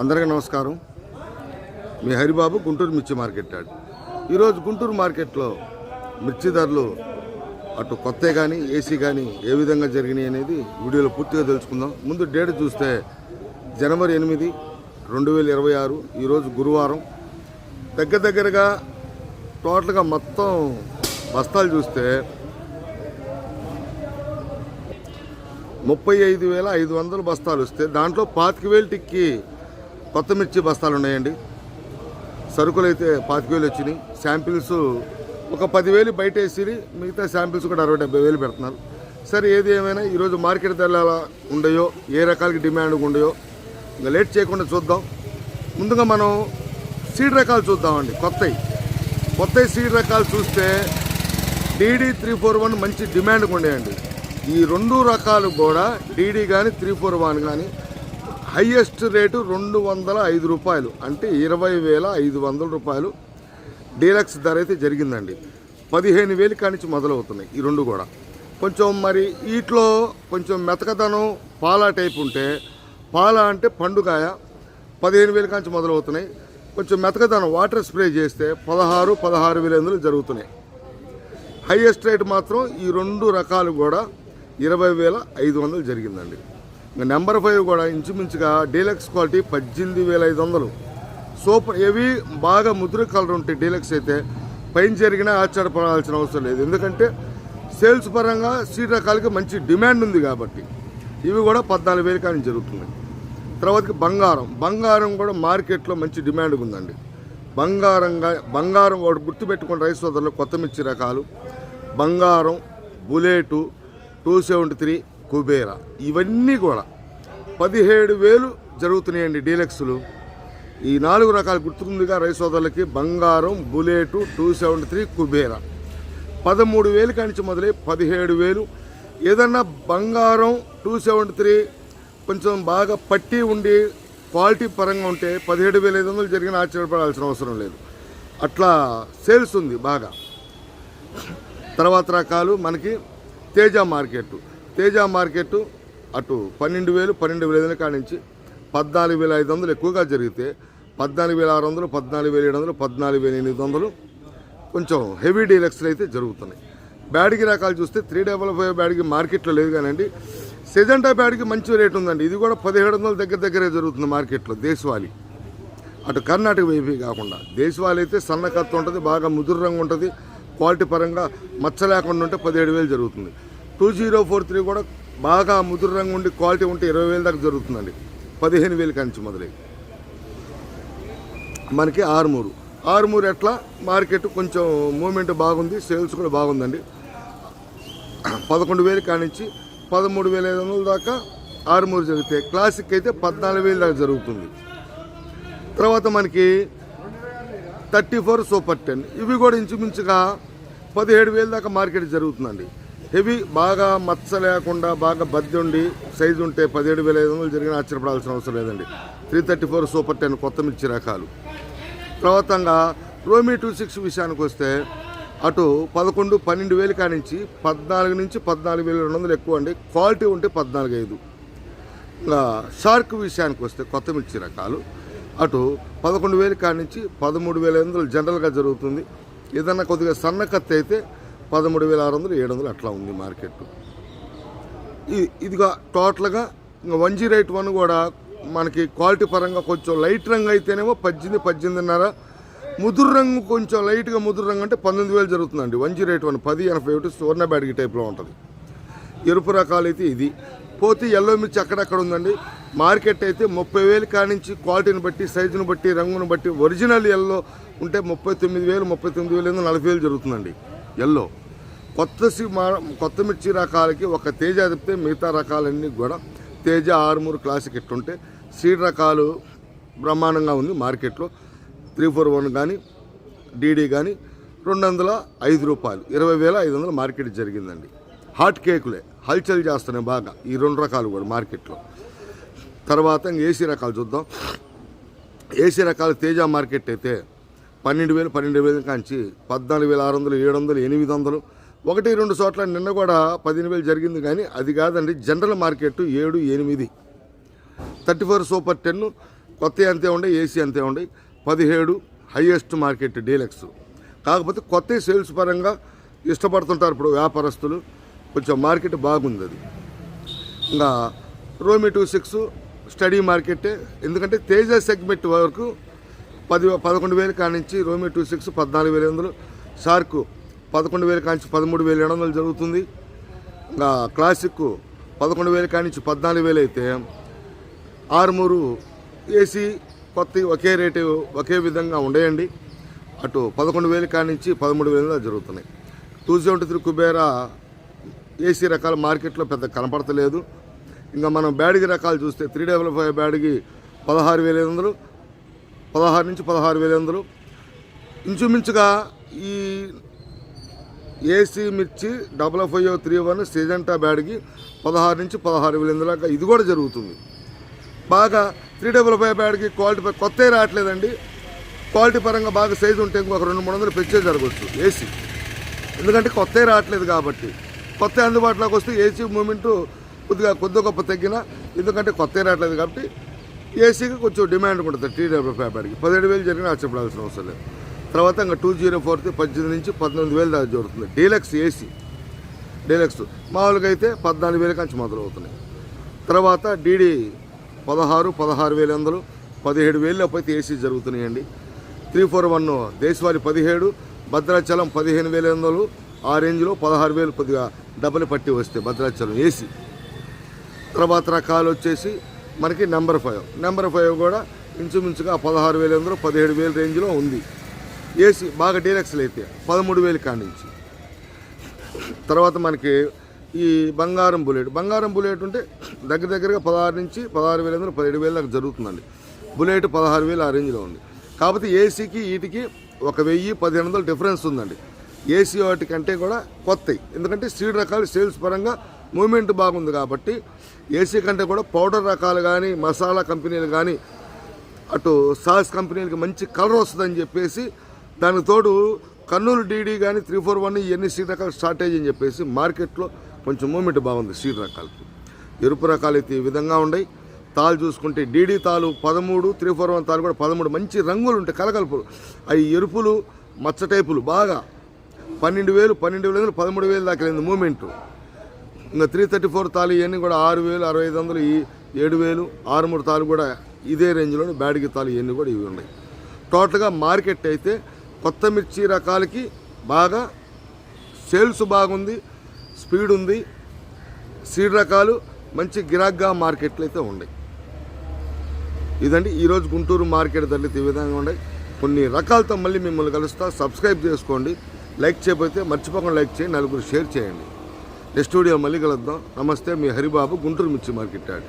అందరికీ నమస్కారం. మీ హరిబాబు గుంటూరు మిర్చి మార్కెట్ యాడ్. ఈరోజు గుంటూరు మార్కెట్లో మిర్చి ధరలు అటు కొత్త కానీ ఏసీ కానీ ఏ విధంగా జరిగినాయి అనేది వీడియోలో పూర్తిగా తెలుసుకుందాం. ముందు డేట్ చూస్తే జనవరి ఎనిమిది రెండు వేల ఇరవై ఆరు ఈరోజు గురువారం. దగ్గర దగ్గరగా టోటల్గా మొత్తం బస్తాలు చూస్తే ముప్పై ఐదు వేల ఐదు వందల బస్తాలు వస్తే దాంట్లో పాతిక వేలు టిక్కి కొత్త మిర్చి బస్తాలు ఉన్నాయండి. సరుకులు అయితే పాతిక వేలు వచ్చినాయి. శాంపిల్స్ ఒక పదివేలు బయట వేసి మిగతా శాంపిల్స్ కూడా అరవై డెబ్బై వేలు పెడుతున్నారు. సరే ఏది ఏమైనా ఈరోజు మార్కెట్ ధరలు ఎలా ఉండయో ఏ రకాలకి డిమాండ్ ఉండయో ఇంకా లేట్ చేయకుండా చూద్దాం. ముందుగా మనం సీడ్ రకాలు చూద్దామండి. కొత్తవి కొత్త సీడ్ రకాలు చూస్తే డీడీ త్రీ ఫోర్ వన్ మంచి డిమాండ్ ఉండేయండి ఈ రెండు రకాలు కూడా డీడీ కానీ త్రీ ఫోర్ వన్ కానీ హయ్యెస్ట్ రేటు రెండు వందల ఐదు రూపాయలు. అంటే ఇరవై వేల ఐదు వందల రూపాయలు డీలక్స్ ధర అయితే జరిగిందండి. పదిహేను వేలు కానించి మొదలవుతున్నాయి ఈ రెండు కూడా. కొంచెం మరి వీటిలో కొంచెం మెతకదనం పాలా టైప్ ఉంటే పాలా అంటే పండుగాయ పదిహేను వేలు కాంచి మొదలవుతున్నాయి. కొంచెం మెతకదనం వాటర్ స్ప్రే చేస్తే పదహారు పదహారు వేల జరుగుతున్నాయి. హైయెస్ట్ రేట్ మాత్రం ఈ రెండు రకాలు కూడా ఇరవై వేల ఐదు వందలు జరిగిందండి. నెంబర్ ఫైవ్ కూడా ఇంచుమించుగా డీలక్స్ క్వాలిటీ పద్దెనిమిది వేల ఐదు వందలు. సూపర్ ఇవి బాగా ముదురు కలర్ ఉంటాయి డీలక్స్ అయితే పైన జరిగినా ఆశ్చర్యపడాల్సిన అవసరం లేదు. ఎందుకంటే సేల్స్ పరంగా సీట్ రకాలకి మంచి డిమాండ్ ఉంది కాబట్టి ఇవి కూడా పద్నాలుగు వేలు కానీ జరుగుతున్నాయి. తర్వాతకి బంగారం. బంగారం కూడా మార్కెట్లో మంచి డిమాండ్ ఉందండి. బంగారంగా బంగారం వాడు గుర్తుపెట్టుకుని రైస్ సోదరులు కొత్త మిర్చి రకాలు. బంగారం bullet two seventy three Kubera. ఇవన్నీ కూడా పదిహేడు వేలు జరుగుతున్నాయండి డీలక్స్లు. ఈ నాలుగు రకాలు గుర్తుకుందిగా రైస్ సోదరులకి బంగారం bullet two seventy three Kubera. పదమూడు వేలు కానించి మొదలై పదిహేడు వేలు. ఏదన్నా బంగారం టూ సెవెంటీ త్రీ కొంచెం బాగా పట్టి ఉండి క్వాలిటీ పరంగా ఉంటే పదిహేడు వేల ఐదు వందలు జరిగిన ఆశ్చర్యపడాల్సిన అవసరం లేదు. అట్లా సేల్స్ ఉంది బాగా. తర్వాత రకాలు మనకి తేజ మార్కెట్. తేజ మార్కెట్ అటు పన్నెండు వేలు పన్నెండు వేల ఐదు కానించి పద్నాలుగు వేల ఐదు వందలు ఎక్కువగా జరిగితే పద్నాలుగు వేల ఆరు వందలు పద్నాలుగు వేల ఏడు వందలు పద్నాలుగు వేల ఎనిమిది వందలు కొంచెం హెవీ డీలక్స్లు అయితే జరుగుతున్నాయి. బ్యాడ్కి రకాలు చూస్తే త్రీ డబల్ ఫైవ్ బ్యాడ్కి మార్కెట్లో లేదు కానండి. సెజెంటా బ్యాడ్కి మంచి రేట్ ఉందండి. ఇది కూడా పదిహేడు వందల దగ్గర దగ్గరే జరుగుతుంది మార్కెట్లో దేశవాళీ. అటు కర్ణాటక వైపు కాకుండా దేశవాళీ అయితే సన్నకత్తు ఉంటుంది బాగా ముదురు రంగు ఉంటుంది క్వాలిటీ పరంగా మచ్చ లేకుండా ఉంటే పదిహేడు వేలు జరుగుతుంది. టూ జీరో ఫోర్ త్రీ కూడా బాగా ముదురు రంగు ఉండి క్వాలిటీ ఉంటే ఇరవై వేలు దాకా జరుగుతుందండి. పదిహేను వేలు కంచి మొదలై. మనకి ఆరుమూరు. ఆరుమూరు ఎట్లా? మార్కెట్ కొంచెం మూమెంట్ బాగుంది సేల్స్ కూడా బాగుందండి. పదకొండు వేలు కానించి పదమూడు వేల ఐదు వందల దాకా ఆరుమూరు జరుగుతాయి క్లాసిక్ అయితే పద్నాలుగు వేలు దాకా జరుగుతుంది. తర్వాత మనకి థర్టీ ఫోర్ సూపర్ టెన్. ఇవి కూడా ఇంచుమించుగా పదిహేడు వేల దాకా మార్కెట్ జరుగుతుందండి. హెవీ బాగా మచ్చ లేకుండా బాగా బద్ది ఉండి సైజు ఉంటే పదిహేడు వేల ఐదు వందలు జరిగిన ఆశ్చర్యపడాల్సిన అవసరం లేదండి. Three thirty four super ten కొత్త మిర్చి రకాలు. తర్వాతంగా రోమీ టూ సిక్స్ విషయానికి వస్తే అటు పదకొండు పన్నెండు వేలు కానించి పద్నాలుగు నుంచి పద్నాలుగు వేల రెండు వందలు ఎక్కువ అండి. క్వాలిటీ ఉంటే పద్నాలుగు ఐదు. ఇంకా షార్క్ విషయానికి వస్తే కొత్త మిర్చి రకాలు. అటు పదకొండు వేలు కానించి పదమూడు వేల ఐదు వందలు జనరల్గా జరుగుతుంది. ఏదన్నా కొద్దిగా సన్న కత్తి అయితే పదమూడు వేల ఆరు వందలు ఏడు వందలు అట్లా ఉంది మార్కెట్ ఇదిగా టోటల్గా ఇంకా వన్ జీరో ఎయిట్ వన్ కూడా మనకి క్వాలిటీ పరంగా కొంచెం లైట్ రంగు అయితేనేమో పద్దెనిమిది పద్దెనిమిదిన్నర. ముదురు రంగు కొంచెం లైట్గా ముదురు రంగు అంటే పంతొమ్మిది వేలు జరుగుతుందండి. వన్ జీరో ఎయిట్ వన్ పది ఎనభై ఒకటి సువర్ణ బ్యాడ్గి టైప్లో ఉంటుంది. ఎరుపు రకాలు అయితే ఇది. పోతే ఎల్లో మిర్చి అక్కడక్కడ ఉందండి? మార్కెట్ అయితే ముప్పై వేలు కానించి క్వాలిటీని బట్టి సైజుని బట్టి రంగును బట్టి ఒరిజినల్ ఎల్లో ఉంటే ముప్పై తొమ్మిది వేలు ముప్పై తొమ్మిది వేలు నలభై వేలు జరుగుతుందండి ఎల్లో. కొత్త కొత్త మిర్చి రకాలకి ఒక తేజ చెప్తే మిగతా రకాలన్నీ కూడా తేజ ఆరుమూరు క్లాసిక్ ఎట్టుంటే సీడ్ రకాలు బ్రహ్మాండంగా ఉంది మార్కెట్లో. త్రీ ఫోర్ వన్ కానీ డీడీ కానీ రెండు వందల ఐదు రూపాయలు. ఇరవై వేల ఐదు వందలు మార్కెట్ జరిగిందండి. హాట్ కేకులే హల్చల్ చేస్తున్నాయి బాగా ఈ రెండు రకాలు కూడా మార్కెట్లో. తర్వాత ఇంక ఏసీ రకాలు చూద్దాం. ఏసీ రకాలు తేజ మార్కెట్ అయితే పన్నెండు వేలు పన్నెండు వేల కాంచి పద్నాలుగు వేల ఆరు వందలు ఏడు వందలు ఎనిమిది వందలు ఒకటి రెండు చోట్ల నిన్న కూడా పదిహేను వేలు జరిగింది కానీ అది కాదండి జనరల్ మార్కెట్ ఏడు ఎనిమిది. థర్టీ ఫోర్ సూపర్ టెన్ కొత్త అంతే ఉండే ఏసీ అంతే ఉండే పదిహేడు హయ్యెస్ట్ మార్కెట్ డీలక్స్. కాకపోతే కొత్త సేల్స్ పరంగా ఇష్టపడుతుంటారు ఇప్పుడు వ్యాపారస్తులు కొంచెం మార్కెట్ బాగుంది అది. ఇంకా రోమి టూ సిక్స్ స్టడీ మార్కెటే ఎందుకంటే తేజ సెగ్మెంట్ వరకు పది పదకొండు వేలు కానించి రోమి టూ సిక్స్ పద్నాలుగు వేల వందలు షార్కు పదకొండు వేల కానించి పదమూడు వేల ఏడు వందలు జరుగుతుంది. ఇంకా క్లాసిక్ పదకొండు వేల కానించి పద్నాలుగు వేలు అయితే ఆరుమూరు ఏసీ కొత్త ఒకే రేటు ఒకే విధంగా ఉండేయండి. అటు పదకొండు వేలు కానించి పదమూడు వేల జరుగుతున్నాయి. Two seventy three Kubera AC రకాల మార్కెట్లో పెద్ద కనపడతలేదు. ఇంకా మనం బ్యాడ్గి రకాలు చూస్తే త్రీ డబల్ ఫైవ్ బ్యాడ్గి పదహారు వేల ఐదు వందలు పదహారు నుంచి పదహారు వేల ఐదు వందలు. ఇంచుమించుగా ఈ ఏసీ మిర్చి double five three one Syngenta బ్యాడ్కి పదహారు నుంచి పదహారు వేల ఎనిమిది దాకా ఇది కూడా జరుగుతుంది. బాగా త్రీ డబల్ ఫైవ్ బ్యాడ్కి క్వాలిటీ కొత్త రావట్లేదండి. క్వాలిటీ పరంగా బాగా సైజు ఉంటే ఇంకొక రెండు మూడు వందలు పెంచే జరగవచ్చు ఏసీ. ఎందుకంటే కొత్త రావట్లేదు కాబట్టి. కొత్త అందుబాటులోకి వస్తే ఏసీ మూమెంట్ కొద్దిగా కొద్ది గొప్ప తగ్గిన ఎందుకంటే కొత్త రావట్లేదు కాబట్టి ఏసీకి కొంచెం డిమాండ్ ఉంటుంది టీ డబ్ల్యూ బ్యాడ్కి. పదిహేడు వేలు జరిగిన ఆశ్చర్యపడాల్సిన అవసరం లేదు. తర్వాత ఇంకా టూ జీరో ఫోర్త్ పద్దెనిమిది నుంచి పద్దెనిమిది వేలు దాకా జరుగుతుంది. డీలక్స్ ఏసీ డీలక్స్ మామూలుగా అయితే పద్నాలుగు వేల కంచి మొదలవుతున్నాయి. తర్వాత డీడీ పదహారు పదహారు వేల వందలు పదిహేడు వేలు అయితే ఏసీ జరుగుతున్నాయండి. త్రీ ఫోర్ వన్ దేశవాళి పదిహేడు భద్రాచలం పదిహేను వేల వందలు ఆ రేంజ్లో పదహారు వేలు కొద్దిగా డబ్బులు పట్టి వస్తే భద్రాచలం ఏసీ తర్వాత రకాలు వచ్చేసి మనకి నెంబర్ ఫైవ్. నెంబర్ ఫైవ్ కూడా ఇంచుమించుగా పదహారు వేల వందలు పదిహేడు వేల రేంజ్లో ఉంది. ఏసీ బాగా డీలక్స్లు అయితే పదమూడు వేలు కానించి తర్వాత మనకి ఈ బంగారం బుల్లెట్ బంగారం బుల్లెట్ ఉంటే దగ్గర దగ్గరగా పదహారు నుంచి పదహారు వేల వందలు పదిహేడు వేల దాకా జరుగుతుందండి. బుల్లెట్ పదహారు వేలు ఆ రేంజ్లో ఉంది. కాకపోతే ఏసీకి వీటికి ఒక వెయ్యి పదిహేను వందలు డిఫరెన్స్ ఉందండి. ఏసీ వాటి కంటే కూడా కొత్తవి ఎందుకంటే సీడ్ రకాలు సేల్స్ పరంగా మూమెంట్ బాగుంది కాబట్టి ఏసీ కంటే కూడా పౌడర్ రకాలు కానీ మసాలా కంపెనీలు కానీ అటు సాస్ కంపెనీలకి మంచి కలర్ వస్తుందని చెప్పేసి దానికి తోడు కర్నూలు డీడీ కానీ త్రీ ఫోర్ వన్ ఇవన్నీ సీట్ రకాలు షార్టేజ్ అని చెప్పేసి మార్కెట్లో కొంచెం మూమెంట్ బాగుంది సీట్ రకాలకి. ఎరుపు రకాలు అయితే ఈ విధంగా ఉన్నాయి. తాలు చూసుకుంటే డీడీ తాలు పదమూడు త్రీ ఫోర్ వన్ తాలు కూడా పదమూడు. మంచి రంగులు ఉంటాయి కలకలుపులు. అవి ఎరుపులు మచ్చ టైపులు బాగా. పన్నెండు వేలు పన్నెండు వేలు పదమూడు వేలు దాకా లేదు మూమెంటు ఇంకా త్రీ థర్టీ ఫోర్ తాలు ఇవన్నీ కూడా ఆరు వేలు అరవై ఐదు వందలు ఈ ఏడు వేలు ఆరు మూడు తాలు కూడా ఇదే రేంజ్లోనే బ్యాడ్గి తాలు ఇవన్నీ కూడా ఇవి ఉన్నాయి. టోటల్గా మార్కెట్ అయితే కొత్త మిర్చి రకాలకి బాగా సేల్స్ బాగుంది స్పీడ్ ఉంది సీడ్ రకాలు మంచి గిరాగ్గా మార్కెట్లు అయితే ఉన్నాయి. ఇదండి ఈరోజు గుంటూరు మార్కెట్ ధరలు ఈ విధంగా ఉన్నాయి. కొన్ని రకాలతో మళ్ళీ మిమ్మల్ని కలుస్తా. సబ్స్క్రైబ్ చేసుకోండి లైక్ చేయకపోతే మర్చిపోకుండా లైక్ చేయండి నలుగురు షేర్ చేయండి. నెక్స్ట్ వీడియో మళ్ళీ కలుద్దాం. నమస్తే మీ హరిబాబు గుంటూరు మిర్చి మార్కెట్ యార్డ్